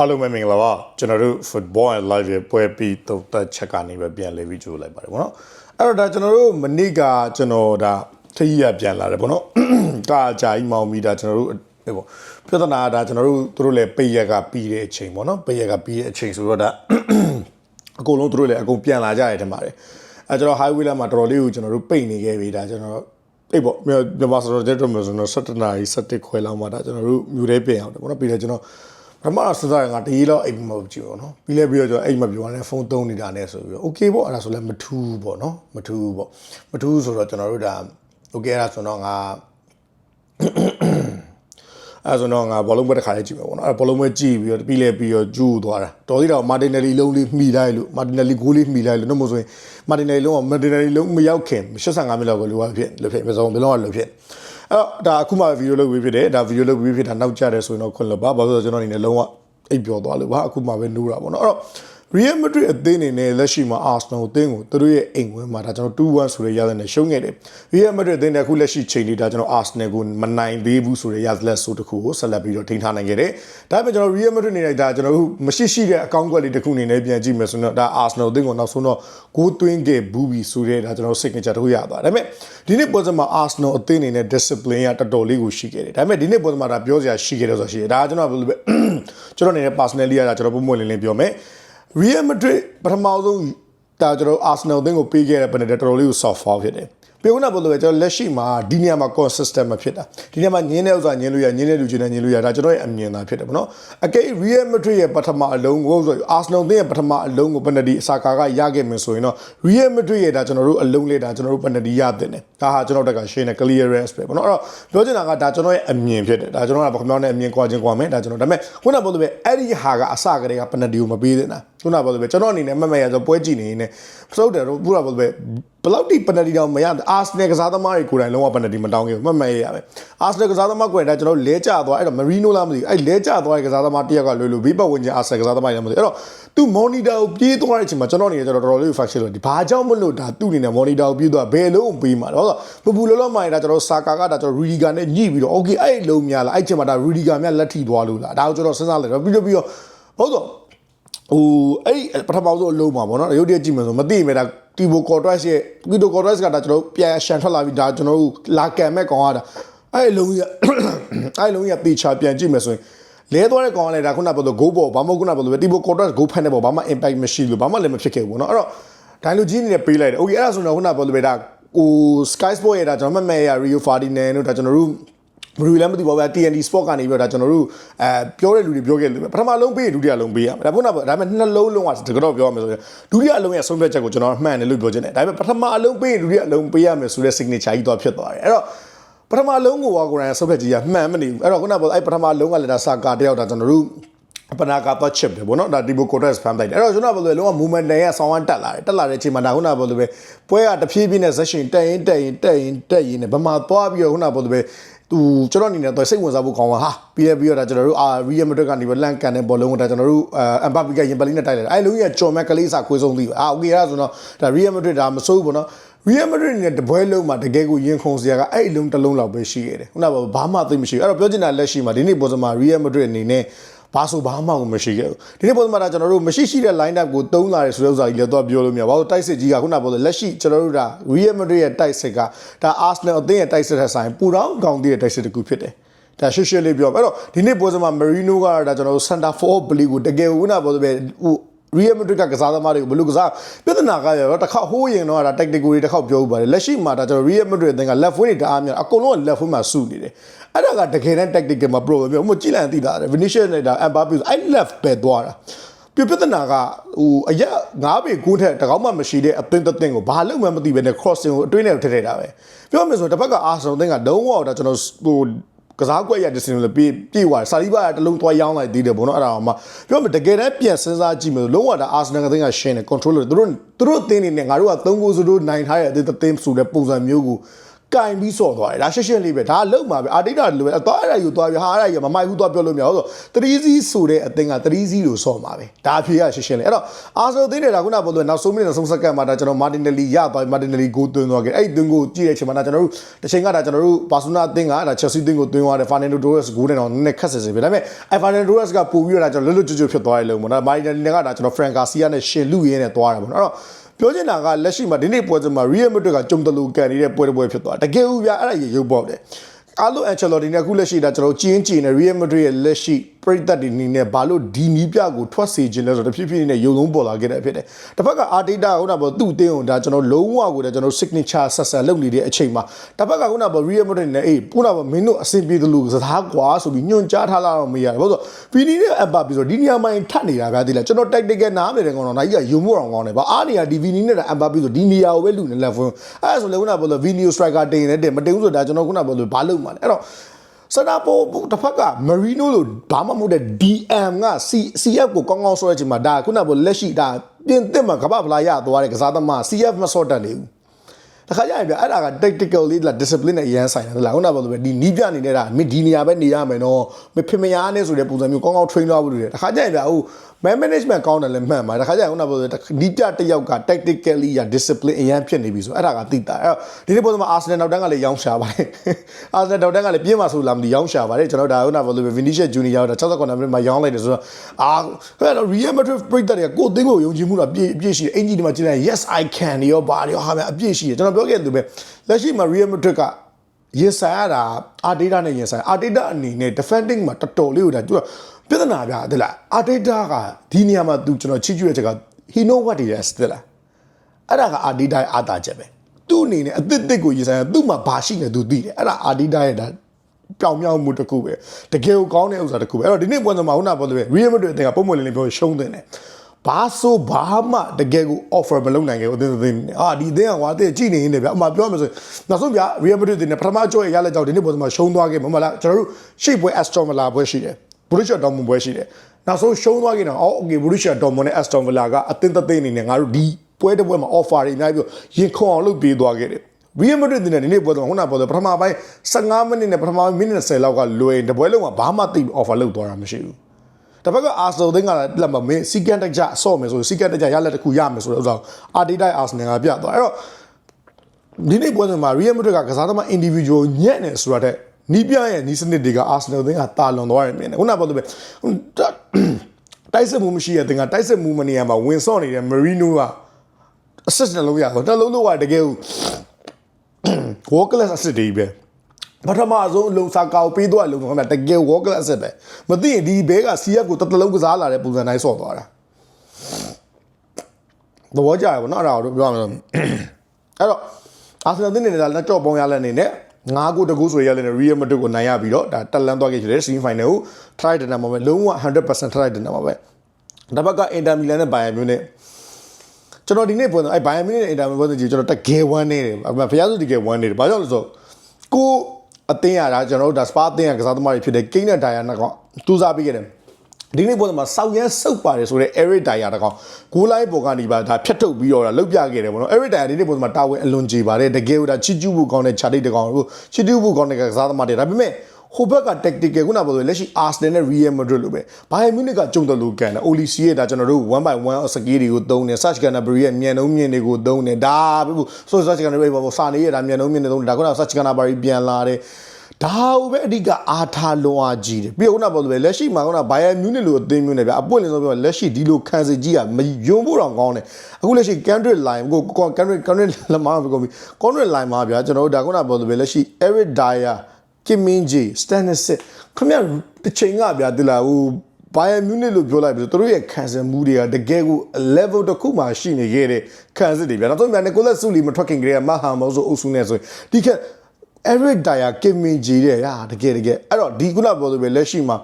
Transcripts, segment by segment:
အားလုံးပဲမင်္ဂလာပါကျွန်တော်တို့ football and live ရဲ့ပွဲပြီးတုံသက်ချက်ကနေပဲပြန်လဲပြီးကြိုးလိုက်ပါတယ်ဗောနော်အဲ့တော့ဒါကျွန်တော်တို့မနေ့ကကျွန်တော်ဒါထကြီးရပြန်လာတယ်ဗောနော်ဒါအကြာကြီးမောင်မီတာကျွန်တော်တို့ဟဲ့ဗောပြဿနာကဒါကျွန်တော်တို့တို့လည်းပိတ်ရက်ကပြီးတဲ့အချိန်ဗောနော်ပိတ်ရက်ကပြီးတဲ့အချိန်ဆိုတော့ဒါအကုန်လုံးတို့လည်းအကုန်ပြန်လာကြရတယ်ထင်ပါတယ်အဲကျွန်တော် highway လာမှာတော်တော်လေးကိုကျွန်တော်တို့ပိတ်နေခဲ့ပြီဒါကျွန်တော်အေးပေါ့မြန်မာဆိုတော့တဲ့တော့ဆိုတော့7နာရီ7ခွဲလောက်မှဒါကျွန်တော်တို့မြူတဲ့ပြင်အောင်တယ်ပေါ့နော်ပြီးတော့ကျွန်တော် ပထမစစရငါတကြီးတော့အိမ်မကြည့်ဘူးနော်ပြီးလဲပြီးတော့ကျွန်တော်အိမ်မပြောနဲ့ဖုန်းသုံးနေတာနဲ့ဆိုပြီးတော့ okay ပေါ့အဲ့ဒါဆိုလဲမထူးပေါ့နော်မထူးပေါ့မထူးဆိုတော့ကျွန်တော်တို့ဒါ okay အဲ့ဒါဆိုတော့ငါအဲဆိုတော့ငါဘောလုံးပွဲတစ်ခါလေးကြည့်မယ်ပေါ့နော်အဲဘောလုံးပွဲကြည့်ပြီးတော့ပြီးလဲပြီးတော့ဂျူးသွားတာတော်သေးတော့မာတင်နယ်လီလုံးလေးမှီလိုက်လို့မာတင်နယ်လီဂိုးလေးမှီလိုက်လို့တော့မဆိုရင်မာတင်နယ်လီလုံးကမာတင်နယ်လီလုံးမရောက်ခင်85မိနစ်လောက်ကလိုပါဖြစ်လို့ဖြစ်မစုံဘယ်လုံးကလိုဖြစ် အဲ့တော့ဒါအခုမှဗီဒီယိုလုပ်ပြီးဖြစ်တယ်ဒါဗီဒီယိုလုပ်ပြီးဖြစ်တာနောက်ကျတယ်ဆိုရင်တော့ခွင့်လွှတ်ပါဘာလို့လဲဆိုတော့ကျွန်တော်အနေနဲ့လုံးဝ အိပ်ပျော်သွားလို့ပါအခုမှပဲနိုးတာပေါ့နော်အဲ့တော့ Real Madrid အသင်းအနေနဲ့လက်ရှိမှာ Arsenal အသင်းကိုသူတို့ရဲ့အိမ်ဝင်မှာဒါကျွန်တော်2-1ဆိုတဲ့ရလဒ်နဲ့ရှုံးခဲ့တယ်။ Real Madrid အသင်းနဲ့အခုလက်ရှိချိန်လေးဒါကျွန်တော် Arsenal ကိုမနိုင်သေးဘူးဆိုတဲ့ရလဒ်ဆိုတစ်ခုကိုဆက်လက်ပြီးတော့ထိန်းထားနိုင်ခဲ့တယ်။ဒါပေမဲ့ကျွန်တော် Real Madrid အနေနဲ့ဒါကျွန်တော်တို့မရှိရှိတဲ့အကောင့်ကွက်လေးတစ်ခုအနေနဲ့ပြန်ကြည့်မယ်ဆိုတော့ဒါ Arsenal အသင်းကိုနောက်ဆုံးတော့ဂိုးသွင်းခဲ့ဘူးပြီဆိုတဲ့ဒါကျွန်တော် signature တစ်ခုရသွားတယ်။ဒါပေမဲ့ဒီနေ့ပွဲစဉ်မှာ Arsenal အသင်းအနေနဲ့ discipline ကတော်တော်လေးကိုရှိခဲ့တယ်။ဒါပေမဲ့ဒီနေ့ပွဲစဉ်မှာဒါပြောစရာရှိခဲ့တယ်ဆိုတာရှိတယ်။ဒါကကျွန်တော်ဘယ်လိုပဲ ကျွန်တော်အနေနဲ့ personally ကဒါကျွန်တော်ပုံမှန်လင်းလင်းပြောမယ်။ Real Madrid ပထမဆုံးဒါကျွန်တော် Arsenal အသင်းကိုပေးခဲ့တဲ့ပနစ်တော်တော်လေးကို soft foul ဖြစ်တယ်။ ပြောနာဘလို့ပဲကျွန်တော်လက်ရှိမှာဒီနေရာမှာ consistent မဖြစ်တာ။ဒီနေရာမှာညင်းတဲ့ဥစ္စာညင်းလို့ရညင်းတဲ့လူချင်းနဲ့ညင်းလို့ရဒါကျွန်တော်ရဲ့အမြင်သာဖြစ်တယ်ဗောနော်။အကယ် Real Madrid ရဲ့ပထမအလုံးကိုဆို Arsenal အသင်းရဲ့ပထမအလုံးကိုပနတီအစာကာကရခဲ့မယ်ဆိုရင်တော့ Real Madrid ရဲ့ဒါကျွန်တော်တို့အလုံးလေးဒါကျွန်တော်တို့ပနတီရတဲ့တယ်။ဒါဟာကျွန်တော်တက်ကရှင်းတဲ့ clearance ပဲဗောနော်။အဲ့တော့ပြောချင်တာကဒါကျွန်တော်ရဲ့အမြင်ဖြစ်တယ်။ဒါကျွန်တော်ကဘာမှမနဲ့အမြင်ကွာချင်းကွာမယ်ဒါကျွန်တော်ဒါပေမဲ့ခုနကပြောလို့ပဲအဲ့ဒီဟာကအစကတည်းကပနတီကိုမပေးသင့်တာ။ခုနကပြောလို့ပဲကျွန်တော်အနေနဲ့မမရဆိုပွဲကြည့်နေနေဖုတ်တယ်တော့ပူတာပြောလို့ပဲဘယ်လောက်ဒီပနတီတော့မရအာဆနယ်ကစားသမားတွေကိုယ်တိုင်လုံးဝပနတီမတောင်းခဲ့ဘူးမမရရပဲအာဆနယ်ကစားသမားကိုယ်တိုင်ကျွန်တော်လဲကျသွားအဲ့တော့မရီနိုလားမသိဘူးအဲ့လဲကျသွားတဲ့ကစားသမားတယောက်ကလွယ်လွယ်ဘေးပတ်ဝန်းကျင်အာဆနယ်ကစားသမားတွေလည်းမသိဘူးအဲ့တော့သူမော်နီတာကိုပြေးသွားတဲ့အချိန်မှာကျွန်တော်အနေနဲ့ကျွန်တော်တော်တော်လေး faction လို့ဒီဘာကြောင့်မလို့ဒါသူ့အနေနဲ့မော်နီတာကိုပြေးသွားဘယ်လုံးပေးမှာလဲဟုတ်ဆိုပပူလောလောမှရင်ဒါကျွန်တော်ဆာကာကဒါကျွန်တော်ရီဒီဂါနဲ့ညှိပြီးတော့ okay အဲ့လုံးများလားအဲ့ချိန်မှာဒါရီဒီဂါများလက်ထိသွားလို့လားဒါကိုကျွန်တော်စဉ်းစားလိုက်တော့ပြီးတော့ပြီးတော့ဟုတ်တော့ ဟိုအဲ့ပထမဆုံးအလုံးမှာပေါ့နော်ရုပ်တရက်ကြည့်မယ်ဆိုမသိမယ်ဒါတီဘိုကော်ဒရက်စ်ရဲ့တီဘိုကော်ဒရက်စ်ကဒါကျွန်တော်ပြန်ရှန်ထွက်လာပြီးဒါကျွန်တော်တို့လာကန်မဲ့ကောင်ကဒါအဲ့အလုံးကြီးအဲ့အလုံးကြီးတေချာပြန်ကြည့်မယ်ဆိုရင်လဲသွားတဲ့ကောင်ကလည်းဒါခုနပြောလို့ goal ပေါ်ဘာမှခုနပြောလို့တီဘိုကော်ဒရက်စ် goal ဖက်နေပေါ်ဘာမှ impact မရှိလို့ဘာမှလည်းမဖြစ်ခဲ့ဘူးเนาะအဲ့တော့ဒိုင်လိုကြီးနေနဲ့ပေးလိုက်တယ် okay အဲ့ဒါဆိုတော့ခုနပြောလို့ပဲဒါဟို Sky Sport ရဲ့ဒါကျွန်တော်မမဲ့ရ Rio Ferdinand တို့ဒါကျွန်တော်တို့ ဘယ်လိုလဲမသိပါဘူး TNT Sport ကနေပြီးတော့ဒါကျွန်တော်တို့အဲပြောတဲ့လူတွေပြောခဲ့လို့ပဲပထမလုံးပေးရင်ဒုတိယလုံးပေးရမယ်ဒါပုနာဒါပေမဲ့နှစ်လုံးလုံးကတကတော့ပြောရမယ်ဆိုရင်ဒုတိယလုံးရဲ့ဆုံးဖြတ်ချက်ကိုကျွန်တော်မှန်တယ်လို့ပြောချင်တယ်ဒါပေမဲ့ပထမအလုံးပေးရင်ဒုတိယလုံးပေးရမယ်ဆိုတဲ့ signature ကြီးတော့ဖြစ်သွားတယ်အဲ့တော့ပထမလုံးကိုကကိုယ်တိုင်ဆုံးဖြတ်ကြီးကမှန်မနေဘူးအဲ့တော့ခုနကပြောအဲ့ပထမလုံးကလည်းဒါစာကာတယောက်ဒါကျွန်တော်တို့ပနာကတော့ chip တယ်ဗောနော်ဒါဒီဘိုကိုတက်စ်ဖမ်းလိုက်တယ်အဲ့တော့ကျွန်တော်ဘယ်လိုလဲလုံးဝ movement တန်ရဲ့ဆောင်းဝမ်းတက်လာတယ်တက်လာတဲ့အချိန်မှာဒါခုနကဘယ်လိုပဲပွဲကတဖြည်းဖြည်းနဲ့ session တက်ရင်တက်ရင်တက်ရင်တက်ရင်နဲ့ဗမာသွားပြီးတော့ခုနကဘယ်လိုပဲ သူကျွန်တော်အနေနဲ့တော့စိတ်ဝင်စားဖို့ကောင်းပါဟာပြီးရပြီးတော့ဒါကျွန်တော်တို့အာ Real Madrid ကနေပြီးလန့်ကန်တဲ့ဘောလုံးကိုဒါကျွန်တော်တို့အမ်ပါပီကရင်ပလီနဲ့တိုက်လိုက်တယ်အဲလုံးကြီးကကြော်မက်ကလေးစာခွေးဆုံးသေးပါအာ okay ဒါဆိုတော့ဒါ Real Madrid ဒါမစိုးဘူးပေါ့နော် Real Madrid နဲ့တပွဲလုံးမှာတကယ်ကိုရင်ခုန်စရာကအဲ့အလုံးတစ်လုံးလောက်ပဲရှိခဲ့တယ်ခုနကဘာမှသိမရှိဘူးအဲ့တော့ပြောချင်တာလက်ရှိမှာဒီနေ့ပေါ်စမှာ Real Madrid အနေနဲ့ ဘာဆိုဘာမှမရှိခဲ့ဘူးဒီနေ့ပုံစံမှာဒါကျွန်တော်တို့မရှိရှိတဲ့ line up ကိုတုံးလာတယ်ဆိုတဲ့ဥစ္စာကြီးလည်းတော့ပြောလို့မရဘာလို့တိုက်စစ်ကြီးကခုနကပြောလို့လက်ရှိကျွန်တော်တို့ဒါ Real Madrid ရဲ့တိုက်စစ်ကဒါ Arsenal အသင်းရဲ့တိုက်စစ်ထက်ဆိုင်ပူတောင်းကောင်းတဲ့တိုက်စစ်တစ်ခုဖြစ်တယ်ဒါရှင်းရှင်းလေးပြောအဲ့တော့ဒီနေ့ပုံစံမှာ Marino ကဒါကျွန်တော်တို့ center for play ကိုတကယ်ခုနကပြောလို့ပဲဟို Real Madrid ကကစားသမားတွေကိုဘယ်လိုကစားပြဿနာကရောတစ်ခါဟိုးရင်တော့ဒါ tactical တွေတစ်ခါပြောဥပါတယ်လက်ရှိမှာဒါကျွန်တော် Real Madrid အသင်းက left wing တွေတအားများအကုန်လုံးက left wing မှာစုနေတယ်အဲ့ဒါကတကယ်တမ်း tactical မှာ problem မျိုးဟိုကြည့်လိုက်ရင်သိတာတယ် Vinicius နဲ့ဒါ Mbappe ဆိုအဲ့ left ပဲသွားတာပြပြဿနာကဟိုအရက်ငါးပေကူးထက်တကောင်းမှမရှိတဲ့အသင်းတစ်သင်းကိုဘာလို့မှမသိဘဲနဲ့ crossing ကိုအတွင်းထဲထည့်ထည့်တာပဲပြောမယ်ဆိုတစ်ဖက်က Arsenal အသင်းကဒုံးဝေါ်ဒါကျွန်တော်ဟို ကစားကွက်ရတဲ့စင်လည်းပြေးပြေးသွားစာရီဘာတလုံးသွားရောင်းလိုက်သေးတယ်ဘုံတော့အဲ့ဒါမှပြောမယ်တကယ်တမ်းပြန်စဉ်းစားကြည့်မယ်လုံးဝဒါအာဆနယ်ကတင်းကရှင်းတယ် control လို့သူတို့သူတို့အသင်းနေနဲ့ငါတို့က3ဂိုးစတို့နိုင်ထားတဲ့အသင်းသင်းဆိုတဲ့ပုံစံမျိုးကို ကကင်ပြီးစော်သွားတယ်ဒါရှင်းရှင်းလေးပဲဒါကလုံမှာပဲအာဒိတာလိုပဲအသွားအဲ့ဒါယူသွားပြီးဟာအဲ့ဒါယူမမိုက်ဘူးသွားပြောလို့မရဘူးဆို3စီးဆိုတဲ့အသင်းက3စီးလို့စော်မှာပဲဒါအဖြေကရှင်းရှင်းလေးအဲ့တော့အာဆိုသိနေတာခုနကပြောလို့နောက်ဆုံးမိနစ်နောက်ဆုံးစက္ကန့်မှာဒါကျွန်တော်မာတင်နယ်လီရသွားပြီးမာတင်နယ်လီကိုသွင်းသွားခဲ့အဲ့ဒီသွင်းကိုကြည့်တဲ့အချိန်မှာဒါကျွန်တော်တို့တစ်ချိန်ကဒါကျွန်တော်တို့ဘာဆူနာအသင်းကဒါချက်စီအသင်းကိုသွင်းသွားတယ်ဖာနန်ဒိုဒိုရက်စ်ဂိုးနဲ့တော့နည်းနည်းခက်ဆစ်ဆစ်ပဲဒါပေမဲ့အဲ့ဖာနန်ဒိုဒိုရက်စ်ကပို့ပြီးတော့ဒါကျွန်တော်လွတ်လွတ်ကျွတ်ကျွတ်ဖြစ်သွားတယ်လို့ပေါ့နော်မာတင်နယ်လီကဒါကျွန်တော်ဖရန်ကာစီယာနဲ့ရှင်လူရင်းနဲ့သွားတာပေါ့နော်အဲ့တော့ ပြောချင်တာကလက်ရှိမှာဒီနေ့ပွဲစဉ်မှာ Real Madrid ကကြုံတလူကန်နေတဲ့ပွဲတစ်ပွဲဖြစ်သွားတကယ်ဦးဗျာအဲ့ဒါရေရုပ်ပေါက်တယ်အားလုံးအန်ချယ်လော်တီနဲ့အခုလက်ရှိဒါကျွန်တော်ကျင်းကျင်နေ Real Madrid ရဲ့လက်ရှိ ပရိသတ်တွေအနေနဲ့ဘာလို့ဒီနီးပြကိုထွက်စေခြင်းလဲဆိုတော့တဖြည်းဖြည်းနဲ့ယုံလုံးပေါ်လာခဲ့တဲ့ဖြစ်တယ်တစ်ဖက်က Arteta ခုနကပြောသူ့အသင်းကိုဒါကျွန်တော်လုံးဝကိုဒါကျွန်တော် signature ဆက်ဆက်လုပ်နေတဲ့အချိန်မှာတစ်ဖက်ကခုနကပြော Real Madrid နဲ့အေးခုနကပြောမင်းတို့အဆင်ပြေသလိုစကားကွာဆိုပြီးညွှန်ကြားထားလာတော့မရဘူးဘာလို့ဆိုဗီနီနဲ့အပ်ပါပြီးဆိုဒီနေရာမှာထပ်နေတာဗျာဒီလားကျွန်တော် tactical နားမယ်တဲ့ကောင်တော့နိုင်ကြီးကယုံမှုအောင်ကောင်းတယ်ဗာအားနေရဒီဗီနီနဲ့အပ်ပါပြီးဆိုဒီနေရာကိုပဲလူနေလက်ဖုန်းအဲ့ဒါဆိုလေခုနကပြောလို့ဗီနီယိုစထရိုက်ကာတင်နေတယ်မတင်ဘူးဆိုတာကျွန်တော်ခုနကပြောလို့ဘာလုပ်မှာလဲအဲ့တော့ စတာပိုတစ်ဖက်ကမရီနိုလို့ဘာမှမဟုတ်တဲ့ DM က C CF ကိုကောင်းကောင်းဆွဲချင်မှာဒါခုနကလက်ရှိဒါပြင်သစ်မှာကမ္ဘာဖလားရသွားတဲ့ကစားသမား CF မစော့တတ်နေဘူးတခါကျရင်ပြအဲ့ဒါက tactical လေးလား discipline နဲ့အရန်ဆိုင်တယ်လားခုနကပြောလို့ပဲဒီနီးပြနေနေတာမင်းဒီနေရာပဲနေရမယ်နော်မဖေမရနဲ့ဆိုတဲ့ပုံစံမျိုးကောင်းကောင်း train လုပ်ဖို့လိုတယ်တခါကျရင်ပြဟို man management ကောင်းတယ်လည်းမှန်ပါတခါကျရင်ခုနကပြောလို့နီးပြတစ်ယောက်က tactically ရ discipline အရန်ဖြစ်နေပြီဆိုအဲ့ဒါကသိတာအဲ့တော့ဒီနေ့ပုံစံမှာ Arsenal နောက်တန်းကလည်းရောင်းရှာပါတယ် Arsenal နောက်တန်းကလည်းပြင်းပါဆိုလာမသိရောင်းရှာပါတယ်ကျွန်တော်ဒါခုနကပြောလို့ပဲ Vinicius Junior ရောက်တာ69မိနစ်မှာရောင်းလိုက်တယ်ဆိုတော့အာအဲ့တော့ Real Madrid ပြိတ္တတွေကကိုယ်သိန်းကိုယုံကြည်မှုတော့ပြည့်ပြည့်ရှိတယ်အင်ဂျီဒီမှာကြည့်လိုက် yes I can တွေရောဘာတွေရောဟာမယ်အပြည့်ရှိတယ်ကျွန်တော်ပြောခဲ့တဲ့သူပဲလက်ရှိမှာ Real Madrid ကရင်ဆိုင်ရတာအာတေတာနဲ့ရင်ဆိုင်အာတေတာအနေနဲ့ defending မှာတော်တော်လေးကိုဒါသူက ပြဿနာပြတယ်လားအာတေတာကဒီနေရာမှာသူကျွန်တော်ချီးကျူးတဲ့ချက်က he know what he has တယ်လားအဲ့ဒါကအာတေတာရဲ့အာတာချက်ပဲသူ့အနေနဲ့အသစ်တစ်ကိုရင်ဆိုင်ရသူ့မှာဘာရှိနေသူသိတယ်အဲ့ဒါအာတေတာရဲ့ဒါပြောင်မြောက်မှုတစ်ခုပဲတကယ်ကိုကောင်းတဲ့ဥစ္စာတစ်ခုပဲအဲ့တော့ဒီနေ့ပွဲစဉ်မှာခုနကပြောလို့ပဲ Real Madrid အသင်းကပုံမှန်လေးလေးပြောရှုံးတယ်နဲ့ဘာဆိုဘာမှတကယ်ကို offer မလုပ်နိုင်ခဲ့ဘူးအသင်းအသင်းနဲ့အာဒီအသင်းကကွာအသင်းကြည့်နေနေဗျာအမှပြောရမယ်ဆိုရင်နောက်ဆုံးဗျာ Real Madrid အသင်းနဲ့ပထမကြော့ရရလက်ကြောက်ဒီနေ့ပွဲစဉ်မှာရှုံးသွားခဲ့မှာမဟုတ်လားကျွန်တော်တို့ရှေ့ပွဲ Aston Villa ပွဲရှိတယ် Borussia Dortmund ပွဲရှိတယ်နောက်ဆုံးရှုံးသွားခဲ့တော့အော် okay Borussia Dortmund နဲ့ Aston Villa ကအသင်းသက်သိမ်းအနေနဲ့ငါတို့ဒီပွဲတစ်ပွဲမှာ offer တွေအများကြီးပြီးရင်ခွန်အောင်လုပ်ပေးသွားခဲ့တယ် Real Madrid တင်တဲ့ဒီနေ့ပွဲတော့ခုနကပြောတယ်ပထမပိုင်း15မိနစ်နဲ့ပထမမိနစ်20လောက်ကလွယ်တပွဲလုံးကဘာမှသိ offer လုပ်သွားတာမရှိဘူးတစ်ဖက်က Arsenal တင်ကလည်းလက်မမင်းစီကန်တက်ကြဆော့မယ်ဆိုစီကန်တက်ကြရလက်တစ်ခုရမယ်ဆိုတော့ဥစ္စာ Arteta Arsenal ကပြသွားအဲ့တော့ဒီနေ့ပွဲစဉ်မှာ Real Madrid ကကစားသမား individual ညံ့နေဆိုတဲ့ နီးပြရဲ့နီးစနစ်တွေက Arsenal တင်ကတာလွန်သွားတယ်မြင်တယ်ခုနကပြောလို့ပဲတိုက်စစ်မှုမရှိတဲ့တင်ကတိုက်စစ်မှုမနေရမှာဝင်ဆော့နေတဲ့ Marino က assist နှလုံးရတော့တစ်လုံးလုံးကတကယ်ကို world class asset တွေပဲပထမဆုံးအလုံးစာကောက်ပေးသွားလုံးခင်ဗျတကယ် world class asset ပဲမသိရင်ဒီဘဲက CF ကိုတစ်တလုံးကစားလာတဲ့ပုံစံတိုင်းဆော့သွားတာသဘောကျရပါတော့အဲ့ဒါကိုပြောရမယ်ဆိုအဲ့တော့အာဆင်နယ်တင်းနေတာလက်တော့ပေါင်းရလက်နေနဲ့ ငါးကိုတကူဆိုရလက်နေ Real Madrid ကိုနိုင်ရပြီးတော့ဒါတက်လန်းသွားခဲ့ချင်တယ် semi final ကို try တင်တာမှာပဲလုံးဝ100% try တင်တာမှာပဲဒါဘက်က Inter Milan နဲ့ Bayern Munich ကျွန်တော်ဒီနေ့ပုံစံအဲဘိုင်ယန်မီနဲ့အင်တာမီပုံစံကြီးကျွန်တော်တကယ်ဝမ်းနေတယ်ဘုရားစုတကယ်ဝမ်းနေတယ်ဘာကြောင့်လဲဆိုကိုအတင်းရတာကျွန်တော်တို့ဒါစပါအတင်းရကစားသမားတွေဖြစ်တဲ့ကိန်းနဲ့ဒိုင်ယာနဲ့ကောင်တူစားပေးခဲ့တယ် ဒီနေ့ပုံစံမှာစောက်ရမ်းစုပ်ပါတယ်ဆိုတော့ Eric Dyer တကောင်ဂိုးလိုင်းပေါ်ကနေပါဒါဖြတ်ထုတ်ပြီးတော့လှုပ်ပြခဲ့တယ်ပေါ့နော် Eric Dyer ဒီနေ့ပုံစံမှာတာဝန်အလွန်ကြီးပါတယ်တကယ်ကိုဒါချီကျူးဖို့ကောင်းတဲ့ခြာတိတ်တကောင်ကိုချီကျူးဖို့ကောင်းတဲ့ကစားသမားတွေဒါပေမဲ့ဟိုဘက်က tactical ခုနပြောလို့လက်ရှိ Arsenal နဲ့ Real Madrid လို့ပဲ Bayern Munich ကကြုံတယ်လို့ကန်တယ် Olise ရဲ့ဒါကျွန်တော်တို့1 by 1 skill တွေကိုသုံးတယ် Search Canterbury ရဲ့မြန်နှုံးမြင့်တွေကိုသုံးတယ်ဒါပြဖို့ so Search Canterbury ပေါ့စာနေရဲ့ဒါမြန်နှုံးမြင့်တွေသုံးတယ်ဒါခုန Search Canterbury ပြန်လာတယ် ဒါဟိုပဲအဓိကအာထာလွန်အားကြီးတယ်ပြီးတော့ခုနပြောလို့ပဲလက်ရှိမှာခုန Bayern Munich လို့အသင်းမျိုးနဲ့ဗျအပွင့်လင်းဆုံးပြောလက်ရှိဒီလိုခံစီကြီးကမယုံဖို့တော့ကောင်းတယ်အခုလက်ရှိ country line ကို country country လမ်းမပြောပြီး country line မှာဗျာကျွန်တော်တို့ဒါခုနပြောလို့ပဲလက်ရှိ Eric Dyer ကင်မင်းဂျီစတန်နစ်စစ်ခမရတစ်ချိန်ကဗျာဒီလာဟိုဘိုင်ယန်မြူနစ်လို့ပြောလိုက်ပြီးတော့သူတို့ရဲ့ခံစားမှုတွေကတကယ်ကို level တစ်ခုမှရှိနေခဲ့တဲ့ခံစားတွေဗျာနောက်ဆုံးမြန်နီကိုလက်ဆူလီမထွက်ခင်ကလေးကမဟာမောဆိုအုပ်စုနဲ့ဆိုရင်ဒီက Eric Dyer ကင်မင်ဂျီတဲ့ဟာတကယ်တကယ်အဲ့တော့ဒီခုနပြောလို့ပဲလက်ရှိမှာ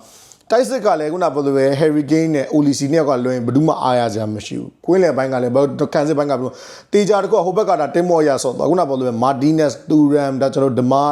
တိုက်စစ်ကလည်းခုနပြောလို့ပဲ Harry Kane နဲ့ Olise နဲ့ကလွင်ဘယ်သူမှအားရစရာမရှိဘူး။ကွင်းလယ်ပိုင်းကလည်းခံစစ်ပိုင်းကပြောတေချာတကွဟိုဘက်ကတာတင်မော်ရဆော့တော့ခုနပြောလို့ပဲ Martinez, Thuram ဒါကျွန်တော်ဒမာ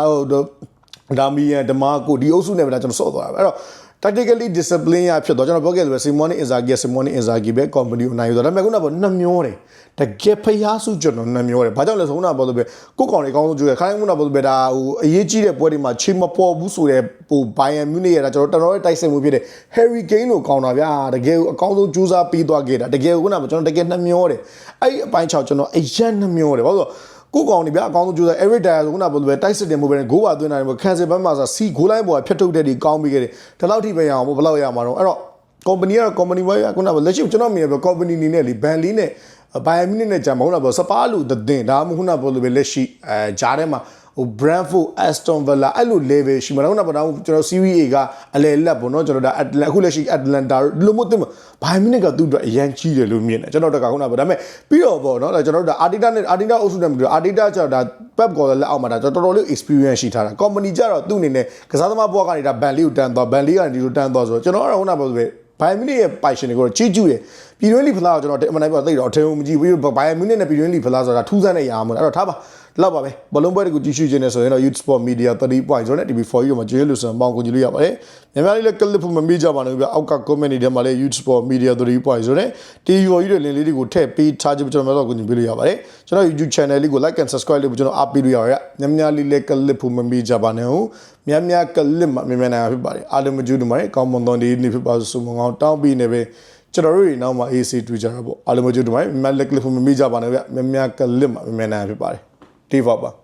ဒါမီယန်ဒမာကိုဒီအုပ်စုနဲ့ပဲဒါကျွန်တော်ဆော့သွားတာပဲအဲ့တော့ tactically discipline ရဖြစ်တော့ကျွန်တော်ပြောခဲ့လို့ပဲ Simone Inzaghi Simone Inzaghi ပဲ company ကိုနိုင်ယူတော့ဒါပေမဲ့ခုနကပြောနှမျောတယ်တကယ်ဖျားစုကျွန်တော်နှမျောတယ်ဘာကြောင့်လဲဆိုခုနကပြောလို့ပဲကိုကောင်တွေအကောင်းဆုံးကြိုးရခိုင်းခုနကပြောလို့ပဲဒါဟိုအရေးကြီးတဲ့ပွဲတွေမှာချိန်မပေါ်ဘူးဆိုတဲ့ဟို Bayern Munich ရတာကျွန်တော်တော်တော်တိုက်ဆိုင်မှုဖြစ်တဲ့ Harry Kane ကိုကောင်းတာဗျာတကယ်အကောင်းဆုံးကြိုးစားပြီးသွားခဲ့တာတကယ်ခုနကကျွန်တော်တကယ်နှမျောတယ်အဲ့ဒီအပိုင်း6ကျွန်တော်အရန်နှမျောတယ်ဘာလို့ ကိုကောင်နေဗျာအကောင်းဆုံးကြိုးစား every day ဆိုခုနကပြောလို့ပဲတိုက်စစ်တယ်မဟုတ်ပဲဂိုးပါသွင်းနိုင်တယ်ခံစစ်ဘက်မှာဆိုစီဂိုးလိုင်းပေါ်ကဖြတ်ထုတ်တဲ့ဒီကောင်းပြီးခဲ့တယ်ဒီလောက်ထိပဲရအောင်ဘယ်လောက်ရမှာတော့အဲ့တော့ company ကတော့ company ပဲခုနကလက်ရှိကျွန်တော်မြင်ရပဲ company နေနဲ့လေဘန်လီနဲ့ဘိုင်မီနစ်နဲ့ကြာမဟုတ်လားပေါ့စပါးလူတဲ့တင်ဒါမှမဟုတ်ခုနကပြောလို့ပဲလက်ရှိအဲဂျားထဲမှာ ဟို Brentford Aston Villa အဲ့လို level ရှိမှာတော့ခုနကပေါ့ကျွန်တော် Serie A ကအလဲလက်ပေါ့နော်ကျွန်တော်ဒါ Atlanta အခုလက်ရှိ Atlanta ဒီလိုမျိုးတင်ဘိုင်မီနစ်ကသူ့အတွက်အရန်ကြီးတယ်လို့မြင်တယ်ကျွန်တော်တကခုနကပေါ့ဒါပေမဲ့ပြီးတော့ပေါ့နော်ကျွန်တော်တို့ဒါ Arteta နဲ့ Arteta အုပ်စုနဲ့မတူ Arteta ကျတော့ဒါ Pep Guardiola လက်အောက်မှာဒါတော်တော်လေး experience ရှိထားတာ company ကျတော့သူ့အနေနဲ့ကစားသမားဘွားကနေဒါဘန်လီကိုတန်းသွားဘန်လီကနေဒီလိုတန်းသွားဆိုတော့ကျွန်တော်ကတော့ခုနကပြောလို့ပဲဘိုင်မီနစ်ရဲ့ passion တွေကိုကြီးကျူးတယ်ပြည်တွင်းလီဖလားကိုကျွန်တော်အမှန်တိုင်းပြောသိတော့အထင်မကြီးဘူးဘိုင်မီနစ်နဲ့ပြည်တွင်းလီဖလားဆိုတာထူးဆန်းတဲ့ရာမလို့အဲ့တော့ထားပါ လောက်ပါပဲဘလုံးပွဲတွေကိုကြည့်ရှုခြင်းနဲ့ဆိုရင်တော့ Youth Sport Media 30.0နဲ့ TV4 ကြီးမှာကျေးလူဆန်ပေါင်းကိုကြည့်လို့ရပါတယ်။များများလေးလည်း clip ဖို့မမေ့ကြပါနဲ့ဗျ။အောက်က comment တွေထဲမှာလည်း Youth Sport Media 30.0နဲ့ TV4 ကြီးတွေလင်းလေးတွေကိုထည့်ပေးထားခြင်းကျွန်တော်များတော့ကိုကြည့်ပေးလို့ရပါတယ်။ကျွန်တော် YouTube channel လေးကို like and subscribe လုပ်ပြီးကျွန်တော်အားပေးလို့ရပါတယ်။များများလေးလည်း clip ဖို့မမေ့ကြပါနဲ့ဟုတ်။များများ clip မှာများများနိုင်ဖြစ်ပါတယ်။အားလုံးမကြည့်လို့ပါတယ်။ကောင်းမွန်သောနေ့နေ့ဖြစ်ပါစို့မငောင်းတောင်းပြီးနေပဲကျွန်တော်တို့တွေနောက်မှာ AC တွေ့ကြတာပေါ့အားလုံးမကြည့်လို့ပါတယ်။များများ clip ဖို့မမေ့ကြပါနဲ့ဗျ။များများ clip မှာများများနိုင်ဖြစ်ပါတယ်။ ဒီပါပါ